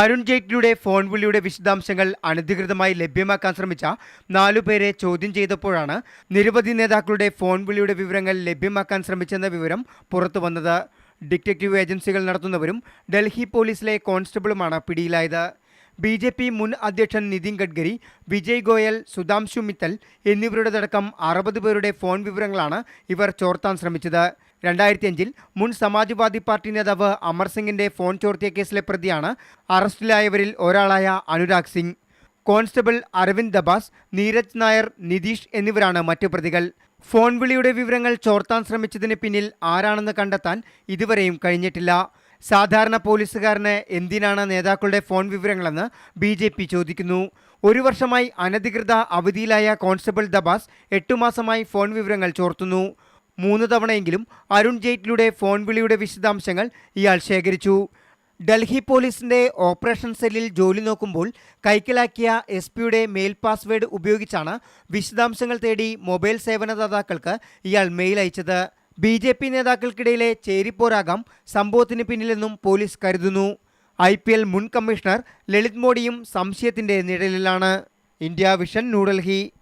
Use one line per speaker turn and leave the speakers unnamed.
Arun ജെയ്റ്റ്ലിയുടെ phone വിളിയുടെ വിശദാംശങ്ങൾ അനധികൃതമായി ലഭ്യമാക്കാൻ ശ്രമിച്ച നാലുപേരെ ചോദ്യം ചെയ്തപ്പോഴാണ് നിരവധി നേതാക്കളുടെ ഫോൺ വിളിയുടെ വിവരങ്ങൾ ലഭ്യമാക്കാൻ ശ്രമിച്ചെന്ന വിവരം പുറത്തു പുറത്തുവന്നത് ഡിറ്റക്റ്റീവ് ഏജൻസികൾ നടത്തുന്നവരും ഡൽഹി പോലീസിലെ കോൺസ്റ്റബിളുമാണ് പിടിയിലായത്. ബി ജെ പി മുൻ അധ്യക്ഷൻ നിതിൻ ഗഡ്കരി വിജയ് ഗോയൽ സുധാംശു മിത്തൽ എന്നിവരുടേതടക്കം അറുപത് പേരുടെ ഫോൺ വിവരങ്ങളാണ് ഇവർ ചോർത്താൻ ശ്രമിച്ചത്. രണ്ടായിരത്തി അഞ്ചിൽ മുൻ സമാജ്വാദി പാർട്ടി നേതാവ് അമർ സിംഗിന്റെ ഫോൺ ചോർത്തിയ കേസിലെ പ്രതിയാണ് അറസ്റ്റിലായവരിൽ ഒരാളായ അനുരാഗ് സിംഗ്. കോൺസ്റ്റബിൾ അരവിന്ദ് ദബാസ് നീരജ് നായർ നിതീഷ് എന്നിവരാണ് മറ്റു പ്രതികൾ. ഫോൺ വിളിയുടെ വിവരങ്ങൾ ചോർത്താൻ ശ്രമിച്ചതിന് പിന്നിൽ ആരാണെന്ന് കണ്ടെത്താൻ ഇതുവരെയും കഴിഞ്ഞിട്ടില്ല. സാധാരണ പോലീസുകാരന് എന്തിനാണ് നേതാക്കളുടെ ഫോൺ വിവരങ്ങളെന്ന് ബി ജെ പി ചോദിക്കുന്നു. ഒരു വർഷമായി അനധികൃത അവധിയിലായ കോൺസ്റ്റബിൾ ദബാസ് എട്ടു മാസമായി ഫോൺ വിവരങ്ങൾ ചോർത്തുന്നു. മൂന്ന് തവണയെങ്കിലും അരുൺ ജെയ്റ്റ്ലിയുടെ ഫോൺ വിളിയുടെ വിശദാംശങ്ങൾ ഇയാൾ ശേഖരിച്ചു. ഡൽഹി പോലീസിന്റെ ഓപ്പറേഷൻ സെല്ലിൽ ജോലി നോക്കുമ്പോൾ കൈക്കലാക്കിയ എസ് പിയുടെ മെയിൽ പാസ്വേഡ് ഉപയോഗിച്ചാണ് വിശദാംശങ്ങൾ തേടി മൊബൈൽ സേവനദാതാക്കൾക്ക് ഇയാൾ മെയിൽ അയച്ചത്. ബി ജെ പി നേതാക്കൾക്കിടയിലെ ചേരിപ്പോരാകാം സംഭവത്തിന് പിന്നിലെന്നും പോലീസ് കരുതുന്നു. ഐ പി എൽ മുൻ കമ്മീഷണർ ലളിത് മോഡിയും സംശയത്തിന്റെ നിഴലിലാണ്. India vision New Delhi.